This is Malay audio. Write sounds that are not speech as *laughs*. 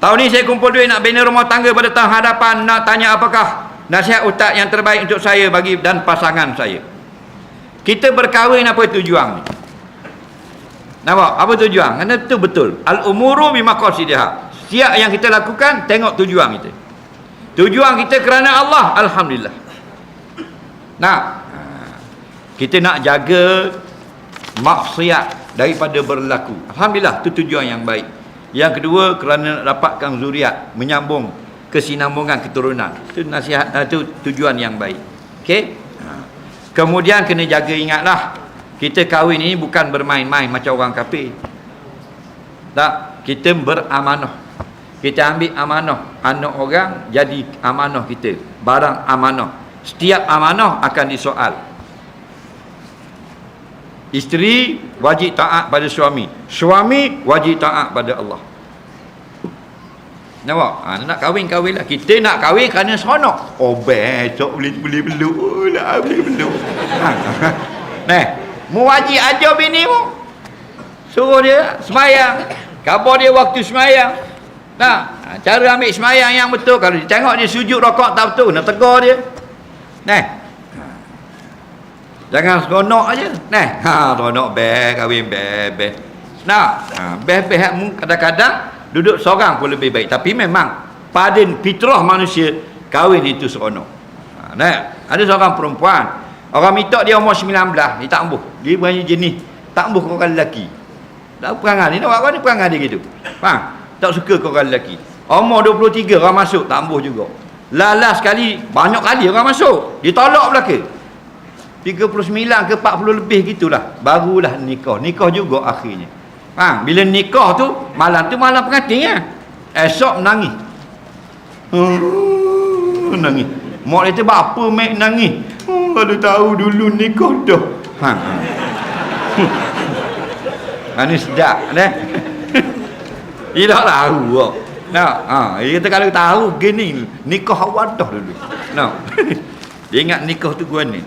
Tahun ni saya kumpul duit nak bina rumah tangga pada tahun hadapan nak tanya apakah nasihat ustaz yang terbaik untuk saya bagi dan pasangan saya. Kita berkahwin apa tujuan ni? Nampak? Apa tujuan? Kerana itu betul. Al-umuru bimaqasidiha. Setiap yang kita lakukan tengok tujuan kita. Tujuan kita kerana Allah, alhamdulillah. Nah, kita nak jaga maksiat daripada berlaku. Alhamdulillah, itu tujuan yang baik. Yang kedua kerana nak dapatkan zuriat, menyambung kesinambungan keturunan. Itu nasihat itu tujuan yang baik. Okey? Ha. Kemudian kena jaga ingatlah kita kahwin ini bukan bermain-main macam orang kafir. Tak, kita beramanah. Kita ambil amanah anak orang jadi amanah kita, barang amanah. Setiap amanah akan disoal. Isteri wajib taat pada suami. Suami wajib taat pada Allah. Nampak? Ha, nak kahwin kahwin lah. Kita nak kahwin kerana seronok. Oh besok boleh boleh beluk lah boleh beluk. Ha. *laughs* Nah, mu wajib aja bini mu. Suruh dia semayang. Khabar dia waktu semayang. Nah, ha, cara ambil semayang yang betul kalau dia tengok dia sujud rokok tak betul, nak tegur dia. Nah, Jangan seronok aja. Nah, *laughs* ha seronok be kahwin be be. Nah, ha, be be kadang-kadang duduk seorang pun lebih baik. Tapi memang pada fitrah manusia kahwin itu seronok. Ha, nah, ada seorang perempuan Orang minta dia umur 19, dia tak ambuh. Dia punya jenis tak ambuh orang lelaki. Tak perangai ni buat ni perangai dia gitu. Faham? Tak suka kau orang lelaki. Umur 23 orang masuk tak ambuh juga. Lalas sekali banyak kali orang masuk. Ditolak belaka. 39 ke 40 lebih gitulah. Barulah nikah. Nikah juga akhirnya. Ha, bila nikah tu malam tu malam pengantin ya. esok menangis. Hmm, menangis. Mak dia apa mek nangis hmm, kalau tahu dulu nikah dah. Ha, ha. *laughs* ha sedap eh? dia tak tahu nah, ha, dia kata kalau tahu gini nikah awal dah dulu. Nah. *laughs* dia ingat nikah tu gua ni